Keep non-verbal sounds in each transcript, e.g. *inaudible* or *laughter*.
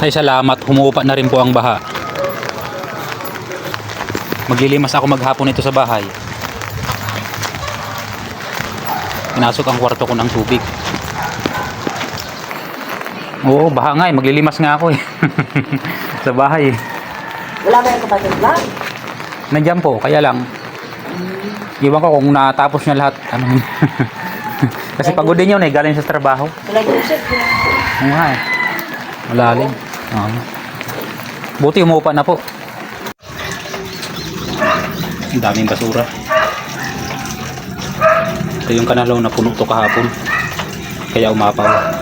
Ay salamat, humuupa na rin po ang baha. Maglilimas ako maghapon ito sa bahay. Pinasok ang kwarto ko ng tubig. Oo, baha nga eh. Maglilimas nga ako eh. *laughs* sa bahay eh. Wala ba yung kapatid lang? Nandiyan po, kaya lang. Iwan ko kung natapos niya lahat. Ano, *laughs* Kasi pagod din yun eh, galing sa trabaho. Wala yung usip. Oo nga eh. Malalim. Oo. Buti umuupa na po. Ang daming basura. Ito yung kanalaw na puno to kahapon. Kaya umapaw.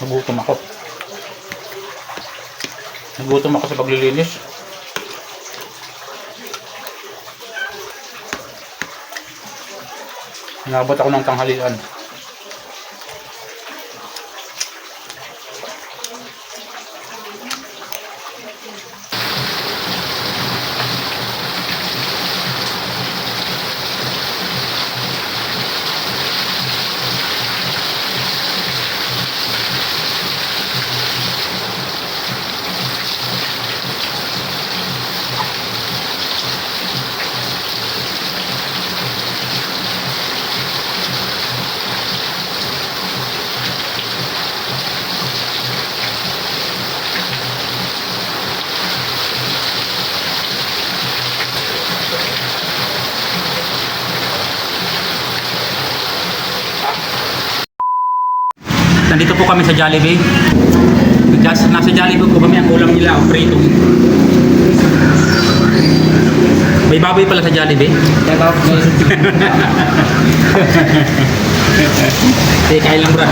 Nagutom ako. Nagutom ako sa paglilinis. Nabot ako ng tanghalian. Nandito po kami sa Jollibee. Just, nasa Jollibee po kami ang ulam nila, ang prito. May baboy pala sa Jollibee. Sige, *laughs* kain lang bro.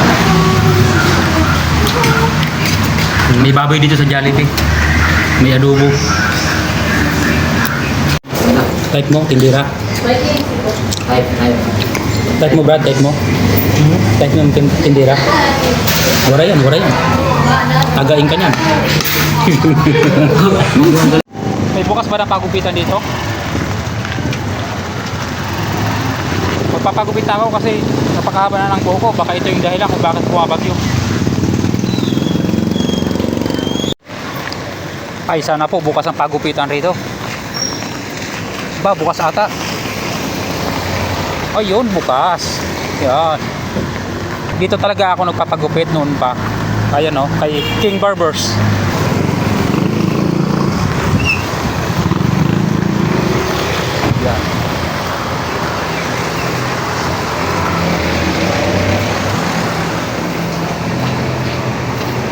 May baboy dito sa Jollibee. May adobo. Type mo, tindira. Type, type. Type mo Brad, type mo. Type mo tindira. Wala yan, wala yan. Tagain ka niyan. *laughs* May bukas ba na pagupitan dito? Magpapagupit ako kasi napakahaba na ng buhok ko. Baka ito yung dahilan kung bakit bumabagyo. Ay, sana po bukas ang pagupitan rito. Ba, bukas ata. Ayun, bukas. Yan. Dito talaga ako nagpapagupit noon pa. Ayan o, kay King Barbers. Yan.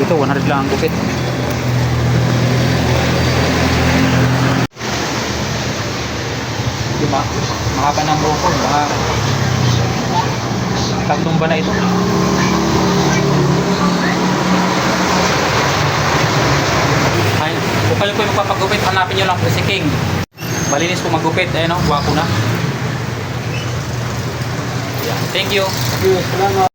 Dito, 100 lang ang gupit. Diba? Mahaba ng buhok ko. Mga tatlong ba na ito? Ay, kung kayo po yung magpapagupit, hanapin nyo lang po si King. Malinis po magupit. Ayan o, gwapo na. Yeah. Thank you. Salamat.